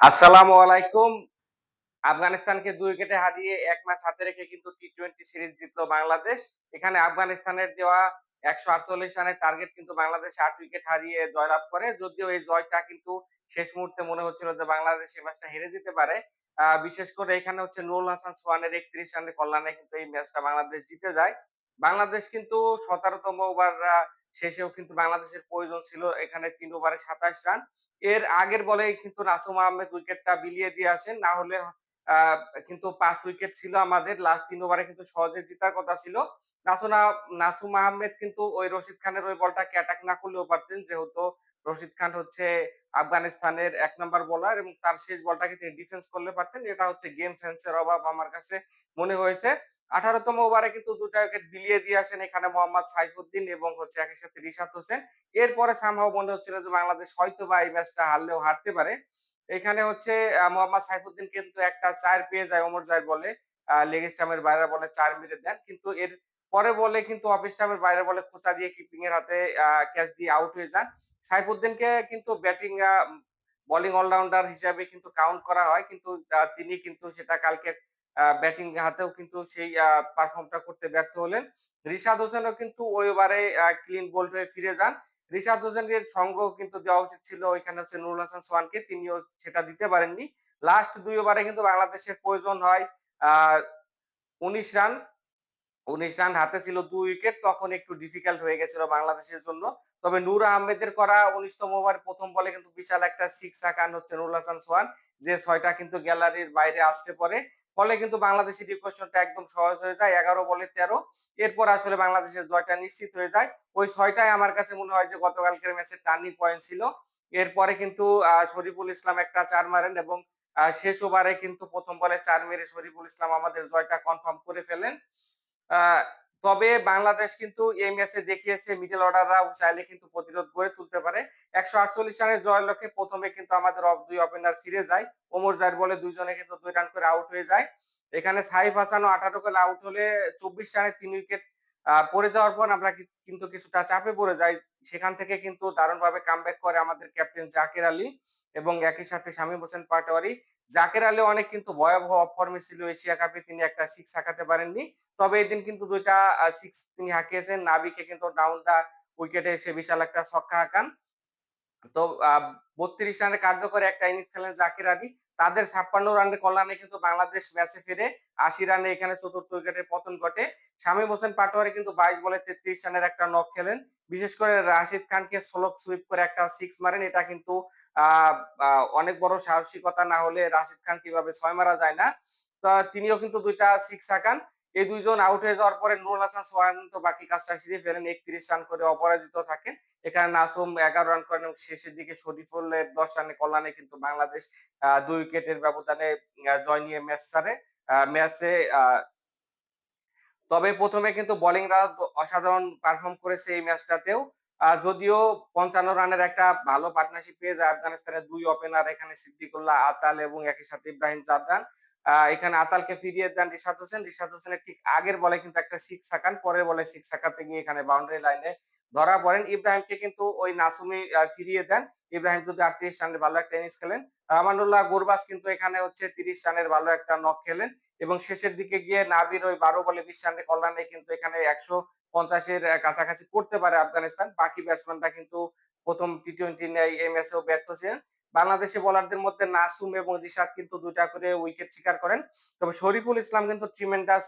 আসসালামু আলাইকুম। আফগানিস্তানকে দুই উইকেটে হারিয়ে এক ম্যাচ হাতে রেখে কিন্তু টি টোয়েন্টি সিরিজ জিতলো বাংলাদেশ। এখানে আফগানিস্তানের দেওয়া একশো আটচল্লিশ রানের টার্গেট কিন্তু বাংলাদেশ আট উইকেট হারিয়ে জয়লাভ করে। যদিও এই জয়টা কিন্তু শেষ মুহূর্তে মনে হচ্ছিল যে বাংলাদেশ এই ম্যাচটা হেরে যেতে পারে। বিশেষ করে এখানে হচ্ছে নুরুল হাসান সোহানের একত্রিশ রানের কল্যাণে কিন্তু এই ম্যাচটা বাংলাদেশ জিতে যায়। বাংলাদেশ কিন্তু সতেরোতম ওভার শেষেও কিন্তু বাংলাদেশের প্রয়োজন ছিল এখানে তিন ওভারে সাতাশ রান। এর আগের বলে কিন্তু নাসুম আহমেদ উইকেটটা বিলিয়ে দিয়ে আসেন। না হলে কিন্তু পাঁচ উইকেট ছিল আমাদের। লাস্ট তিন ওভারে কিন্তু সহজে জেতার কথা ছিল। নাসুনা, নাসুম আহমেদ কিন্তু ওই রশিদ খানের ওই বলটাকে অ্যাটাক না করলেও পারতেন। যেহেতু রশিদ খান হচ্ছে আফগানিস্তানের এক নম্বর বোলার এবং তার শেষ বলটাকে তিনি ডিফেন্স করলে পারতেন। এটা হচ্ছে গেম সেন্সের অভাব আমার কাছে মনে হয়েছে। আঠারোতম ওভারে কিন্তু দুটা উইকেট বিলিয়ে দিয়ে আসেন এখানে মোহাম্মদ সাইফুদ্দিন এবং হচ্ছে একই সাথে রিশাদ হোসেন। এরপরে সামহাও মনে হচ্ছিল যে বাংলাদেশ হয়তো বা এই ম্যাচটা হারলেও হারতে পারে। এখানে হচ্ছে মোহাম্মদ সাইফুদ্দিন কিন্তু একটা চার পেয়ে যায় ওমর জায় বলে লেগ স্টাম্পের বাইরে বলে চার মেরে দেন। কিন্তু এর পরে বলে কিন্তু অফ স্টাম্পের বাইরে বলে খোঁচা দিয়ে কিপিং এর হাতে ক্যাচ দিয়ে আউট হয়ে যান। সাইফুদ্দিনকে কিন্তু ব্যাটিং বোলিং অলরাউন্ডার হিসাবে কিন্তু কাউন্ট করা হয়। কিন্তু তিনি কিন্তু সেটা কালকে ব্যাটিং হাতেও কিন্তু সেই পারফর্মটা করতে ব্যর্থ হলেন। রিশাদ হোসেনও কিন্তু ওই ওভারে ক্লিন বোল্ড হয়ে ফিরে যান। রিশাদ হোসেনের সঙ্গ কিন্তু দেওয়া উচিত ছিল ওইখানে হচ্ছে নুরুল হাসান সোহানকে। তিনিও সেটা দিতে পারেননি। লাস্ট দুই ওভারে কিন্তু বাংলাদেশের প্রয়োজন হয় উনিশ রান। উনিশ রান হাতে ছিল দুই উইকেট, তখন একটু ডিফিকাল্ট হয়ে গেছিল বাংলাদেশের জন্য। তবে নূর আহমেদের করা উনিশতম ওভার প্রথম বলে কিন্তু বিশাল একটা সিক্স আকান হচ্ছে নুরুল হাসান সোহান, যে ছয়টা কিন্তু গ্যালারির বাইরে আসতে পরে। ফলে কিন্তু বাংলাদেশের ইকুয়েশনটা একদম সহজ হয়ে যায়, এগারো বলে তেরো। এরপর আসলে বাংলাদেশের জয়টা নিশ্চিত হয়ে যায়। ওই ছয়টাই আমার কাছে মনে হয় যে গতকালকের ম্যাচের টার্নিং পয়েন্ট ছিল। এরপরে কিন্তু শরীফুল ইসলাম একটা চার মারেন এবং শেষ ওভারে কিন্তু প্রথম বলে চার মেরে শরীফুল ইসলাম আমাদের জয়টা কনফার্ম করে ফেলেন। তবে বাংলাদেশ কিন্তু এই ম্যাচে দেখিয়েছে মিডল অর্ডাররাও চাইলে কিন্তু প্রতিরোধ গড়ে তুলতে পারে। একশো আটচল্লিশ রানের জয়ের লক্ষ্যে প্রথমে কিন্তু আমাদের দুই ওপেনার ফিরে যায়। ওমর জায়ের বলে দুইজনে কিন্তু দুই রান করে আউট হয়ে যায়। এখানে সাইফ হাসানও আঠারো করে আউট হলে চব্বিশ রানে তিন উইকেট পড়ে যাওয়ার পর আমরা কিন্তু কিছুটা চাপে পড়ে যাই। সেখান থেকে কিন্তু দারুণভাবে কামব্যাক করে আমাদের ক্যাপ্টেন জাকির আলী এবং একই সাথে শামীম হোসেন পাটোয়ারি। জাকের আলী অনেক কিন্তু ভয়াবহ ফর্মে ছিল এশিয়া কাপে, তিনি একটা সিক্স হাঁকাতে পারেননি। তবে এদিন কিন্তু দুইটা সিক্স তিনি হাঁকিয়েছেন। নাবিকে কিন্তু ডাউন দা উইকেটে এসে বিশাল একটা ছক্কা হাঁকান। তো বত্রিশ রানের কার্যকরী একটা ইনিংস খেলেন জাকির আলী। তাদের ছাপ্পান্ন রানের কল্যাণে কিন্তু বাংলাদেশ ম্যাচে ফিরে আশি রানে এখানে চতুর্থ উইকেটের পতন ঘটে। শামীম হোসেন পাটোয়ারি কিন্তু বাইশ বলে তেত্রিশ রানের একটা নক খেলেন। বিশেষ করে রাশিদ খানকে স্লোপ সুইপ করে একটা সিক্স মারেন। এটা কিন্তু অনেক বড় সাহসিকতা না হলে রাশিদ খান কীভাবে ছয় মারা যায় না? তিনিও কিন্তু দুইটা সিক্স হাঁকান এই দুইজন আউট হয়ে যাওয়ার পরে নুরুল হাসান সোহান তো বাকি কাজটা সেরে ফেলেন। একত্রিশ রান করে অপরাজিত থাকেন। এখানে নাসুম এগারো রান করেন এবং শেষের দিকে শরীফুলের দশ রানে কল্যাণে কিন্তু বাংলাদেশ দুই উইকেটের ব্যবধানে জয় নিয়ে ম্যাচ ছাড়ে। ম্যাচে তবে প্রথমে কিন্তু বোলিংরা অসাধারণ পারফর্ম করেছে এই ম্যাচটাতেও। যদিও পঞ্চান্ন রানের একটা ভালো পার্টনারশিপ পেয়ে যায় আফগানিস্তানের দুই ওপেনার এখানে সিদ্দিকুল্লাহ আতাল এবং একই সাথে ইব্রাহিম জাদরান। আহ, এখানে আতালকে ফিরিয়ে দেন রিশাদ হোসেন। রিশাদ হোসেনের ঠিক আগের বলে কিন্তু একটা সিক্স হাঁকান পরের বলে সিক্স হাঁকাতে গিয়ে এখানে বাউন্ডারি লাইনে ধরা পড়েন। ইব্রাহিমকে কিন্তু ওই নাসুমি ফিরিয়ে দেন। ইব্রাহিম যদি আটত্রিশ রানের ভালো একটা ইনিংস খেলেন রামানুল্লাহ গুরবাস কিন্তু এখানে হচ্ছে তিরিশ রানের ভালো একটা নক খেলেন। এবং শেষের দিকে গিয়ে নাবির ওই বারো বলে বিশ রানের কল্যাণে কিন্তু এখানে একশো পঞ্চাশের কাছাকাছি করতে পারে আফগানিস্তান। বাকি ব্যাটসম্যানরা কিন্তু প্রথম টি টোয়েন্টি এই ম্যাচেও ব্যর্থ ছিলেন। বাংলাদেশি বোলারদের মধ্যে নাসুম এবং রিশাদ কিন্তু দুইটা করে উইকেট শিকার করেন। তবে শরীফুল ইসলাম কিন্তু ট্রিমেন্ডাস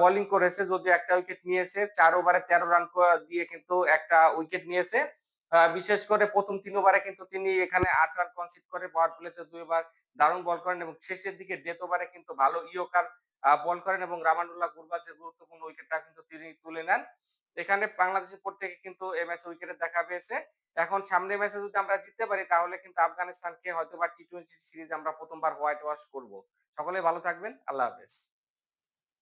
বোলিং করেছে। যদি একটা উইকেট নিয়েছে, চার ওভারে তেরো রান দিয়ে কিন্তু একটা উইকেট নিয়েছে। বিশেষ করে প্রথম তিন ওভারে কিন্তু তিনি এখানে আট রান কনসিড করে পাওয়ার প্লেতে দুইবার দারুণ বল করেন এবং শেষের দিকে ডেথ ওভারে কিন্তু ভালো ইয়কার বল করেন এবং রামানুল্লাহ গুরবাজের গুরুত্বপূর্ণ উইকেটটা কিন্তু তিনি তুলে নেন। এখানে বাংলাদেশের প্রত্যেকে কিন্তু এই ম্যাচে উইকেটে দেখা পেয়েছে। এখন সামনে ম্যাচে যদি আমরা জিততে পারি, তাহলে কিন্তু আফগানিস্তানকে হয়তো বা টি টোয়েন্টি সিরিজ আমরা প্রথমবার হোয়াইট ওয়াশ করব। সকলে ভালো থাকবেন। আল্লাহ হাফেজ।